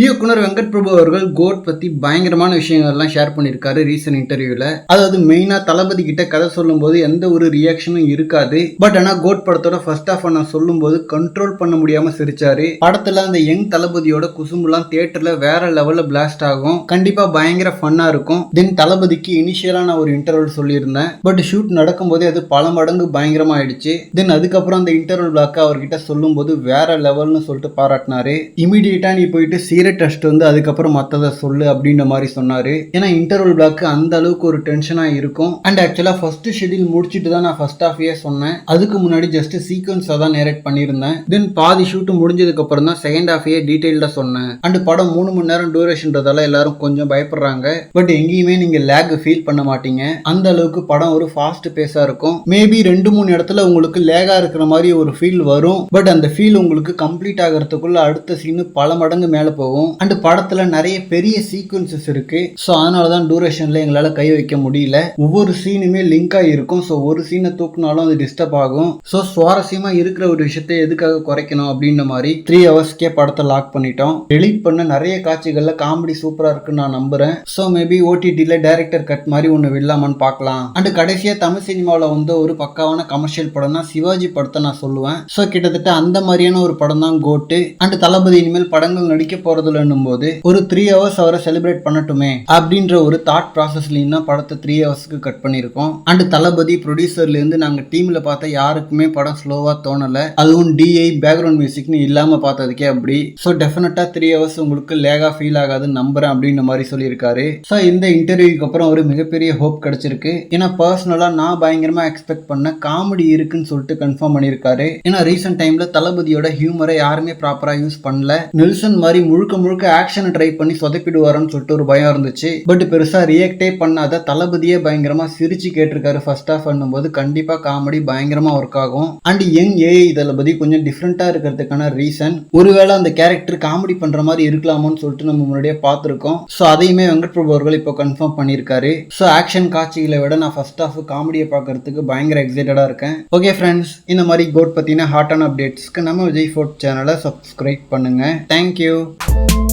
இயக்குனர் வெங்கட் பிரபு அவர்கள் கோட் பத்தி பயங்கரமான விஷயங்கள்லாம் ஷேர் பண்ணியிருக்காரு ரீசன்ட் இன்டர்வியூல அதாவது மெயினா தளபதி கிட்ட கதை சொல்லும்போது எந்த ஒரு ரியாக்ஷனும் இருக்காது. பட் ஆனா கோட் படத்தோட ஃபர்ஸ்ட் ஆஃப் நான் சொல்லும்போது கண்ட்ரோல் பண்ண முடியாம சிரிச்சாரு. படத்துல அந்த யங் தளபதியோட குசும்புலாம் தியேட்டர்ல வேற லெவல்ல பிளாஸ்ட் ஆகும். கண்டிப்பா பயங்கர ஃபன்னா இருக்கும். தென் தளபதிக்கு இனிஷியலா நான் ஒரு இன்டர்வல் சொல்லியிருந்தேன். பட் ஷூட் நடக்கும்போதே அது பல மடங்கு பயங்கரமா ஆயிடுச்சு தென் அதுக்கப்புறம் அந்த இன்டர்வல் பிளாக் அவர்கிட்ட சொல்லும்போது வேற லெவல்னு சொல்லிட்டு பாராட்டினாரு. இமீடியட்டா நீ போயிட்டு சீரட் டெஸ்ட் வந்து அதுக்கப்புறம் மற்றதை சொல்லு அப்படின்ற மாதிரி சொன்னாரு. ஏன்னா இன்டர்வல் பிளாக் அந்த அளவுக்கு ஒரு டென்ஷனா இருக்கும். அண்ட் ஆக்சுவலா ஃபர்ஸ்ட் ஷெட்யூல் முடிச்சுட்டு தான் நான் ஃபர்ஸ்ட் ஆஃப் இயர் சொன்னேன். அதுக்கு முன்னாடி ஜஸ்ட் சீக்வன்ஸாக தான் நேரேட் பண்ணியிருந்தேன். தென் பாதி ஷூட் முடிஞ்சதுக்கு அப்புறம் தான் செகண்ட் ஆஃப் இயர் டீட்டெயில்டாக சொன்னேன். அண்ட் படம் மூணு மணி நேரம் டூரேஷன்றதால எல்லாரும் கொஞ்சம் பயப்படுறாங்க. பட் எங்கேயுமே நீங்க லேக் ஃபீல் பண்ண மாட்டீங்க. அந்த அளவுக்கு படம் ஒரு ஃபாஸ்ட் பேஸா இருக்கும். மேபி ரெண்டு மூணு இடத்துல உங்களுக்கு லேகா இருக்கிற மாதிரி ஒரு ஃபீல் வரும். பட் அந்த ஃபீல் உங்களுக்கு கம்ப்ளீட் ஆகிறதுக்குள்ள அடுத்த சீனு பல மடங்கு மேல போகும். அண்ட் படத்துல நிறைய பெரிய சீக்வன்சஸ் இருக்கு. ஸோ அதனால தான் டூரேஷன்ல எங்களால கை வைக்க முடியல. ஒவ்வொரு சீனுமே லிங்க் ஆகிருக்கும் ஸோ ஒரு சீனை தூக்குனாலும் அது டிஸ்டர்ப் ஆகும். ஸோ சுவாரஸ்யமா இருக்கிற ஒரு விஷயத்தை எதுக்காக குறைக்கணும் அப்படின்ற மாதிரி த்ரீ ஹவர்ஸ்க்கே படத்தை லாக் பண்ணிட்டோம். டெலிட் பண்ண நிறைய காட்சிகள்ல காமெடி சூப்பரா இருக்குன்னு நான் நம்புறேன். ஸோ மேபி ஓடிடியில் டைரக்டர் கட் மாதிரி ஒன்று விடலாமான்னு பார்க்கலாம். அண்ட் கடைசியாக தமிழ் சினிமாவில் வந்து ஒரு பக்காவான கமர்ஷியல் படம் தான் சிவாஜி படத்தை நான் சொல்லுவேன். ஸோ கிட்டத்தட்ட அந்த மாதிரியான ஒரு படம் தான் கோட்டு அண்ட் தளபதி இனிமேல் படங்கள் நடிக்க போறதுலன்னும் போது ஒரு த்ரீ ஹவர்ஸ் அவரை செலிப்ரேட் பண்ணட்டுமே அப்படின்ற ஒரு தாட் ப்ராசஸ்லையும் தான் படத்தை த்ரீ ஹவர்ஸ்க்கு கட் பண்ணியிருக்கோம். அண்ட் தளபதி ப்ரொடியூசர்ல இருந்து நாங்கள் டீம்ல பார்த்த யாருக்குமே படம் ஸ்லோவா தோணல. அதுவும் டிஐ பேக்ரவுண்ட் மியூசிக்னு இல்லாம பார்த்ததுக்கே அப்படி. ஸோ டெஃபினட்டா த்ரீ ஹவர்ஸ் உங்களுக்கு லேகா ஃபீல் ஆகாதுன்னு நம்புறேன் அப்படின்ற மாதிரி சொல்லியிருக்காரு. ஸோ இந்த இன்டர்வியூக்கு அப்புறம் ஒரு மிகப்பெரிய ஹோப் கிடைச்சிருக்கு. ஏன்னா பர்சனலா நான் பயங்கரமா எக்ஸ்பெக்ட் பண்ண காமெடி இருக்குன்னு சொல்லிட்டு கன்ஃபார்ம் பண்ணியிருக்காரு. ஏன்னா ரீசெண்ட் டைம்ல தளபதியோட ஹியூமரை யாருமே ப்ராப்பரா யூஸ் பண்ணல. நெல்சன் மாதிரி முழுக்க முழுக்க ஆக்ஷனை ட்ரை பண்ணி சொதப்பிடுவாருன்னு சொல்லிட்டு ஒரு பயம் இருந்துச்சு. பட் பெருசா ரியாக்டே பண்ணாத தளபதியே பயங்கரமா சிரிச்சு கேட்டிருக்காரு ஃபர்ஸ்ட் ஆஃப் பண்ணும்போது கண்டிப்பா காமெடி பயங்கரமா ஒர்க் ஆகும். அண்ட் யங் ஏஐ தளபதி கொஞ்சம் டிஃப்ரெண்டா இருக்கிறதுக்கான ரீசன் ஒருவேளை அந்த கேரக்டர் காமெடி பண்ற மாதிரி இருக்கலாமோன்னு சொல்லிட்டு நம்ம முன்னாடியே பார்த்துருக்கோம். ஸோ அதையுமே வெங்கட் பிரபு அவர்கள் இப்போ கன்ஃபார்ம் பண்ணியிருக்காரு. ஸோ ஆக்ஷன் காட்சிகளை விட நான் ஃபர்ஸ்ட் ஆஃப் காமெடியை பார்க்கறதுக்கு பயங்கர எக்ஸைட்டடாக இருக்கேன். ஓகே ஃப்ரெண்ட்ஸ் இந்த மாதிரி கோட் ஹாட் ஹாட்டான அப்டேட்ஸ்க்கு நம்ம விஜய் ஃபோர்ட் சேனலை சப்ஸ்கிரைப் பண்ணுங்க. Thank you thank you